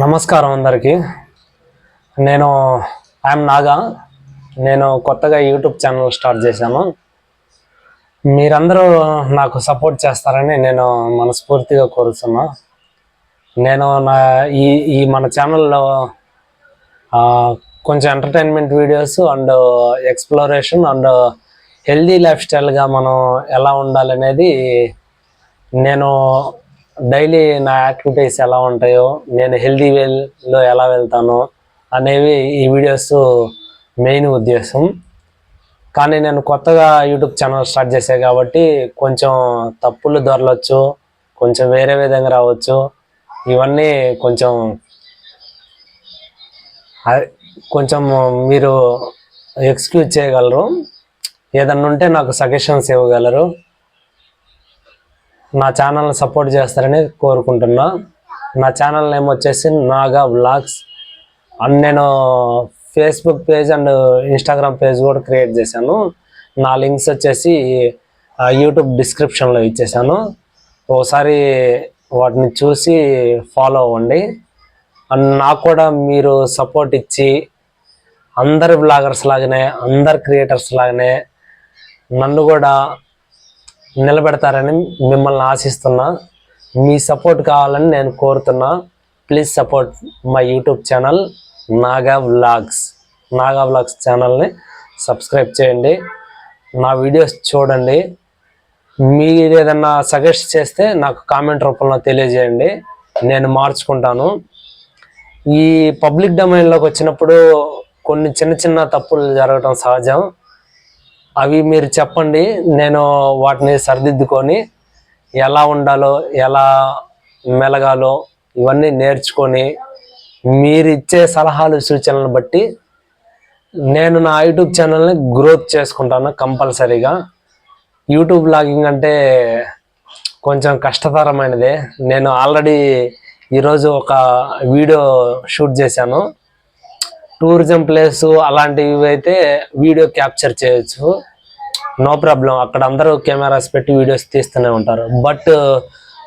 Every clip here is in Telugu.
నమస్కారం అందరికీ. నేను ఐఎమ్ నాగా. నేను కొత్తగా యూట్యూబ్ ఛానల్ స్టార్ట్ చేశాను. మీరందరూ నాకు సపోర్ట్ చేస్తారని నేను మనస్ఫూర్తిగా కోరుతున్నా. నేను నా ఈ ఈ మన ఛానల్లో కొంచెం entertainment videos and exploration and healthy life స్టైల్గా మనం ఎలా ఉండాలనేది నేను డైలీ నా యాక్టివిటీస్ ఎలా ఉంటాయో నేను హెల్దీ వేలో ఎలా వెళ్తానో అనేవి ఈ వీడియోస్ మెయిన్ ఉద్దేశం. కానీ నేను కొత్తగా యూట్యూబ్ ఛానల్ స్టార్ట్ చేసా కాబట్టి కొంచెం తప్పులు దొరలవచ్చు కొంచెం వేరే విధంగా రావచ్చు. ఇవన్నీ కొంచెం కొంచెం మీరు ఎక్స్క్యూజ్ చేయగలరు. ఏదన్నా ఉంటే నాకు సజెషన్స్ ఇవ్వగలరు. నా ఛానల్ని సపోర్ట్ చేస్తారని కోరుకుంటున్నా. నా ఛానల్ నేమ్ వచ్చేసి నాగా వ్లాగ్స్. అండ్ నేను Facebook page and Instagram page కూడా క్రియేట్ చేశాను. నా లింక్స్ వచ్చేసి యూట్యూబ్ డిస్క్రిప్షన్లో ఇచ్చేసాను ఒకసారి వాటిని చూసి ఫాలో అవ్వండి. అండ్ నాకు కూడా మీరు సపోర్ట్ ఇచ్చి అందరి బ్లాగర్స్ లాగానే అందరి క్రియేటర్స్ లాగానే నన్ను కూడా నిలబెడతారని మిమ్మల్ని ఆశిస్తున్నా. మీ సపోర్ట్ కావాలని నేను కోరుతున్నా. Please support my YouTube channel Naga vlogs Naga vlogs ఛానల్ని సబ్స్క్రైబ్ చేయండి. నా వీడియోస్ చూడండి. మీరు ఏదన్నా సజెస్ట్ చేస్తే నాకు కామెంట్ రూపంలో తెలియజేయండి. నేను మార్చుకుంటాను. ఈ పబ్లిక్ డొమైన్లోకి వచ్చినప్పుడు కొన్ని చిన్న చిన్న తప్పులు జరగడం సహజం. అవి మీరు చెప్పండి నేను వాటిని సరిదిద్దుకొని ఎలా ఉండాలో ఎలా మెలగాలో ఇవన్నీ నేర్చుకొని మీరు ఇచ్చే సలహాలు సూచనలను బట్టి నేను నా యూట్యూబ్ ఛానల్ని గ్రోత్ చేసుకుంటాను కంపల్సరీగా. యూట్యూబ్ బ్లాగింగ్ అంటే కొంచెం కష్టతరమైనదే. నేను ఆల్రెడీ ఈరోజు ఒక వీడియో షూట్ చేశాను. టూరిజం ప్లేస్ అలాంటివి అయితే వీడియో క్యాప్చర్ చేయొచ్చు. No problem. అక్కడ అందరూ కెమెరాస్ పెట్టి వీడియోస్ తీస్తూనే ఉంటారు. బట్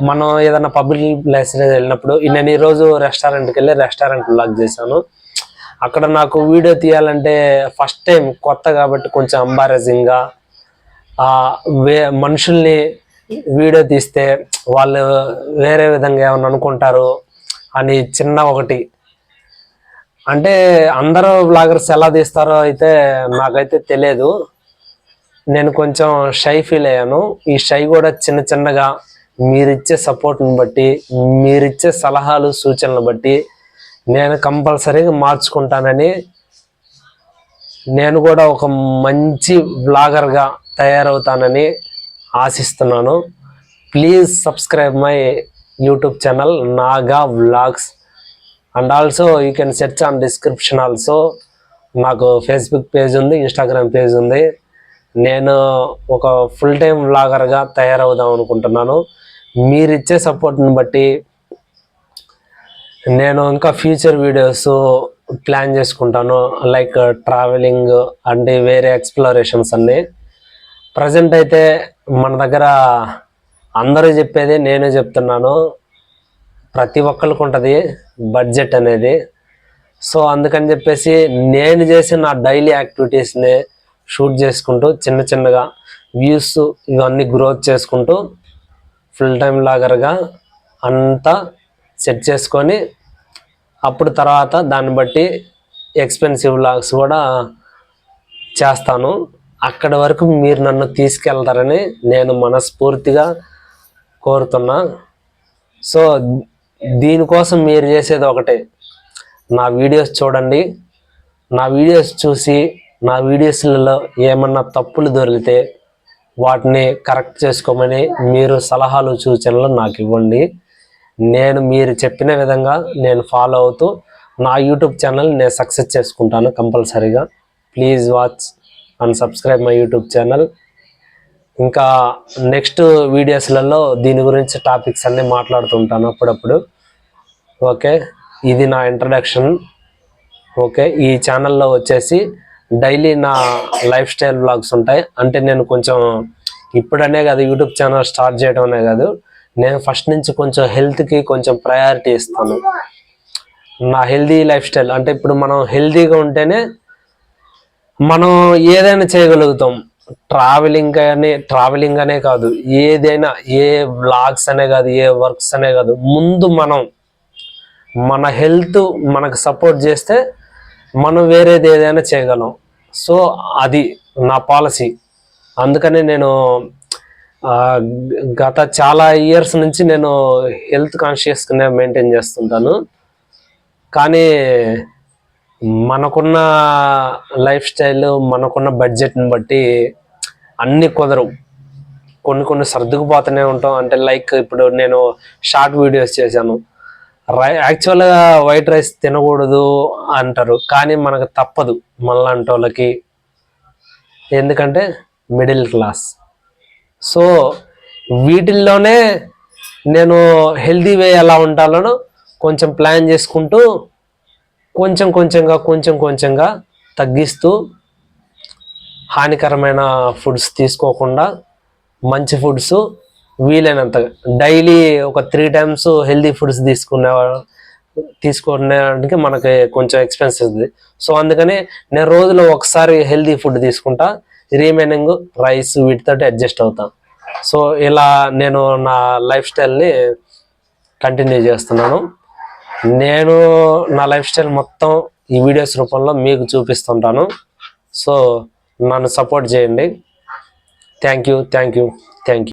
మనం ఏదైనా పబ్లిక్ ప్లేస్ వెళ్ళినప్పుడు నేను ఈరోజు రెస్టారెంట్కి వెళ్ళి రెస్టారెంట్ బ్లాగ్ చేశాను. అక్కడ నాకు వీడియో తీయాలంటే ఫస్ట్ టైం కొత్త కాబట్టి కొంచెం అంబారజింగ్గా వే మనుషుల్ని వీడియో తీస్తే వాళ్ళు వేరే విధంగా ఏమైనా అనుకుంటారు అని చిన్న ఒకటి అంటే అందరూ బ్లాగర్స్ ఎలా తీస్తారో అయితే నాకైతే తెలియదు నేను కొంచెం షై ఫీల్ అయ్యాను. ఈ షై కూడా చిన్న చిన్నగా మీరిచ్చే సపోర్ట్ని బట్టి మీరిచ్చే సలహాలు సూచనలు బట్టి నేను కంపల్సరీగా మార్చుకుంటానని నేను కూడా ఒక మంచి బ్లాగర్గా తయారవుతానని ఆశిస్తున్నాను. Please subscribe my YouTube channel Naga vlogs and also you can search on description also నాకు ఫేస్బుక్ పేజ్ ఉంది ఇన్స్టాగ్రామ్ పేజ్ ఉంది. నేను ఒక ఫుల్ టైం వ్లాగర్గా తయారవుదాం అనుకుంటున్నాను. మీరు ఇచ్చే సపోర్ట్ని బట్టి నేను ఇంకా ఫ్యూచర్ వీడియోస్ ప్లాన్ చేసుకుంటాను. లైక్ ట్రావెలింగ్ uh, అంటే వేరే ఎక్స్ప్లోరేషన్స్ అన్ని. ప్రజెంట్ అయితే మన దగ్గర అందరూ చెప్పేది నేను చెప్తున్నాను. ప్రతి ఒక్కరికి ఉంటుంది బడ్జెట్ అనేది. సో అందుకని చెప్పేసి నేను చేసిన నా డైలీ యాక్టివిటీస్ని షూట్ చేసుకుంటూ చిన్న చిన్నగా వ్యూస్ ఇవన్నీ గ్రోత్ చేసుకుంటూ ఫుల్ టైం లాగర్గా అంతా సెట్ చేసుకొని అప్పుడు తర్వాత దాన్ని బట్టి ఎక్స్పెన్సివ్ లాగ్స్ కూడా చేస్తాను. అక్కడి వరకు మీరు నన్ను తీసుకెళ్తారని నేను మనస్ఫూర్తిగా కోరుతున్నా. సో దీనికోసం మీరు చేసేది ఒకటే. నా వీడియోస్ చూడండి. నా వీడియోస్ చూసి నా వీడియోస్లలో ఏమన్నా తప్పులు దొరికితే వాటిని కరెక్ట్ చేసుకోమని మీరు సలహాలు సూచనలు నాకు ఇవ్వండి. నేను మీరు చెప్పిన విధంగా నేను ఫాలో అవుతూ నా యూట్యూబ్ ఛానల్ నేను సక్సెస్ చేసుకుంటాను కంపల్సరీగా. Please watch and subscribe my YouTube channel ఇంకా నెక్స్ట్ వీడియోస్లలో దీని గురించి టాపిక్స్ అన్నీ మాట్లాడుతుంటాను అప్పుడప్పుడు. ఓకే? ఇది నా ఇంట్రడక్షన్ ఓకే? ఈ ఛానల్లో వచ్చేసి డైలీ నా లైఫ్ స్టైల్ బ్లాగ్స్ ఉంటాయి. అంటే నేను కొంచెం ఇప్పుడనే కాదు యూట్యూబ్ ఛానల్ స్టార్ట్ చేయడం అనే కాదు. నేను ఫస్ట్ నుంచి కొంచెం హెల్త్కి కొంచెం ప్రయారిటీ ఇస్తాను. నా హెల్దీ లైఫ్ స్టైల్ అంటే ఇప్పుడు మనం హెల్దీగా ఉంటేనే మనం ఏదైనా చేయగలుగుతాం. ట్రావెలింగ్ కానీ ట్రావెలింగ్ అనే కాదు. ఏదైనా ఏ వ్లాగ్స్ అనే కాదు ఏ వర్క్స్ అనే కాదు. ముందు మనం మన హెల్త్ మనకు సపోర్ట్ చేస్తే మనం వేరేది ఏదైనా చేయగలం. సో అది నా పాలసీ. అందుకని నేను గత చాలా ఇయర్స్ నుంచి నేను హెల్త్ కాన్షియస్గానే మెయింటైన్ చేస్తుంటాను. కానీ మనకున్న లైఫ్ స్టైల్ మనకున్న బడ్జెట్ని బట్టి అన్ని కుదరవు. కొన్ని కొన్ని సర్దుకుపోతూనే ఉంటాం. అంటే లైక్ ఇప్పుడు నేను షార్ట్ వీడియోస్ చేశాను. రై యాక్చువల్గా వైట్ రైస్ తినకూడదు అంటారు కానీ మనకు తప్పదు మనలాంటి వాళ్ళకి ఎందుకంటే మిడిల్ క్లాస్ సో వీటిల్లోనే నేను హెల్దీ వే ఎలా ఉండాలనో కొంచెం ప్లాన్ చేసుకుంటూ కొంచెం కొంచెంగా కొంచెం కొంచెంగా తగ్గిస్తూ హానికరమైన ఫుడ్స్ తీసుకోకుండా మంచి ఫుడ్స్ వీలైనంత డైలీ ఒక త్రీ టైమ్స్ హెల్దీ ఫుడ్స్ తీసుకునే తీసుకునేడానికి మనకి కొంచెం ఎక్స్పెన్స్ అవుతుంది సో అందుకని నేను రోజులో ఒకసారి హెల్దీ ఫుడ్ తీసుకుంటా రీమైనింగ్ రైస్ వీటితో అడ్జస్ట్ అవుతాను సో ఇలా నేను నా లైఫ్ స్టైల్ని కంటిన్యూ చేస్తున్నాను. నేను నా లైఫ్ స్టైల్ మొత్తం ఈ వీడియోస్ రూపంలో మీకు చూపిస్తుంటాను. సో నన్ను సపోర్ట్ చేయండి. Thank you thank you thank you